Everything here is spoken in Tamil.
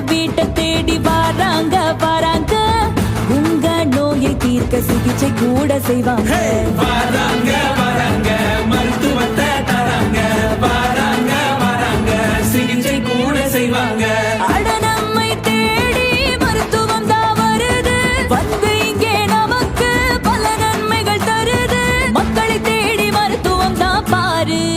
வீட்டை தேடி வராங்க வராங்க. உங்க நோயை தீர்க்க சிகிச்சை கூட செய்வாங்க. வராங்க வராங்க மருத்துவத்தை தராங்க. வராங்க வராங்க சிகிச்சை கூட செய்வாங்க. பாரு.